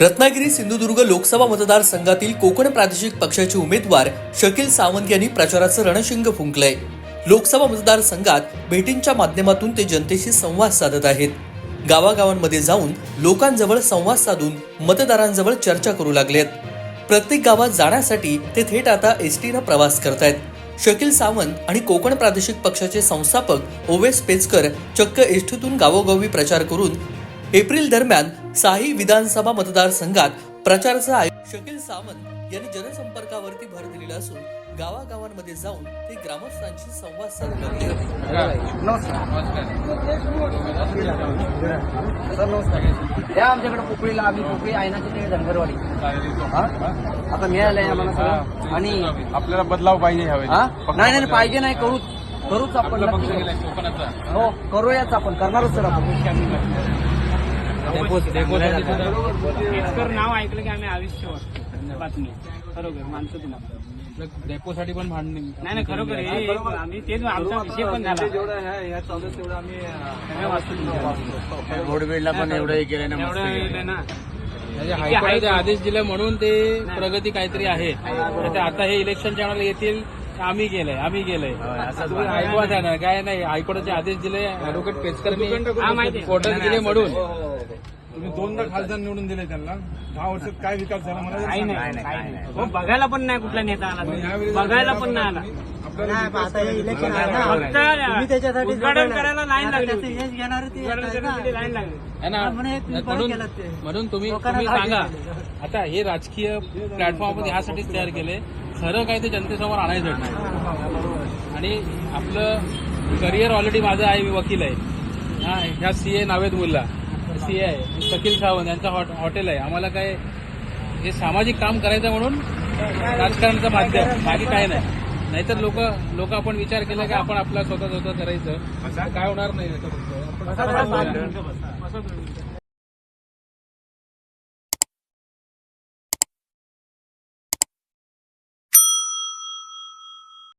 रत्नागिरी सिंधुदुर्ग लोकसभा मतदारसंघातील कोकण प्रादेशिक पक्षाचे उमेदवार शकील सावंत यांनी प्रचाराचं रणशिंग फुंकलंय. लोकसभा मतदारसंघात भेटींच्या माध्यमातून ते जनतेशी संवाद साधत आहेत. गावागावांमध्ये जाऊन लोकांजवळ संवाद साधून मतदारांजवळ चर्चा करू लागलेत. प्रत्येक गावात जाण्यासाठी ते थेट आता एस टीनं प्रवास करतायत. शकील सावंत आणि कोकण प्रादेशिक पक्षाचे संस्थापक ओवेस पेचकर चक्क एसटीतून गावोगावी प्रचार करून एप्रिल दरम्यान साही विधानसभा मतदारसंघात प्रचाराचा आयोजन शकील सावंत यांनी जनसंपर्कावरती भर दिलेला असून गावागावांमध्ये जाऊन ते ग्रामस्थांशी संवाद साधू लागले. या आमच्याकडे पोकळीला आम्ही पोकळी आहे ना तिथे धनगरवाडी हा? आता मिळालंय आम्हाला सगळं. आणि आपल्याला बदलाव पाहिजे ह्यावेळी हा? नाही नाही पहायजे नाही करूच करूच आपण आपला पक्ष नक्की गेलाय करू. कोकणाचा हो करूयाच आपण करणारच सर आपण. तर नाव ऐकलं की आम्ही बातमी. खरोखर माणसं तुला डेपोसाठी पण भांडणे नाही. नाही खरोखर हे आम्ही तेच आमचा विषय पण झाला. सगळं वाचतो. रोडवेडला पण एवढं हे केलं ना एवढं ना. म्हणजे हायकोर्टाचे आदेश दिले म्हणून ते प्रगती काहीतरी आहे. आता हे इलेक्शन वेळेला येतील आम्ही गेलंय आम्ही गेलंय ऐकवा काय नाही हायकोर्टाचे आदेश दिले ऍडव्होकेट हा, पेचकर. कोर्टात दिले म्हणून. तुम्ही दोनदा खासदार निवडून दिले त्यांना. दहा वर्षात काय विकास झाला मला काही. नाही काही नाही. हो, बघायला पण नाही कुठला नेता आला तो. बघायला पण नाही आला. फक्त उद्घाटन करायला लाईन लागली होती. उद्घाटन करण्यासाठी लाईन लागली है ना म्हणून म्हणून तुम्ही तुम्ही सांगा. आता हे राजकीय प्लॅटफॉर्म आपण ह्यासाठीच तयार केले. खरं काय ते जनतेसमोर आणायचं नाही. आणि आपलं करिअर ऑलरेडी माझं आहे मी वकील आहे. हा ह्या C A Naved Mulla. C A आहे. शकील सावंत यांचं हॉट हॉटेल आहे. आम्हाला काय हे सामाजिक काम करायचं म्हणून राजकारणाचं माध्यम बाकी काय नाही. नाहीतर लोक लोक आपण विचार केला की आपण आपला स्वतः स्वतः करायचं काय होणार नाही.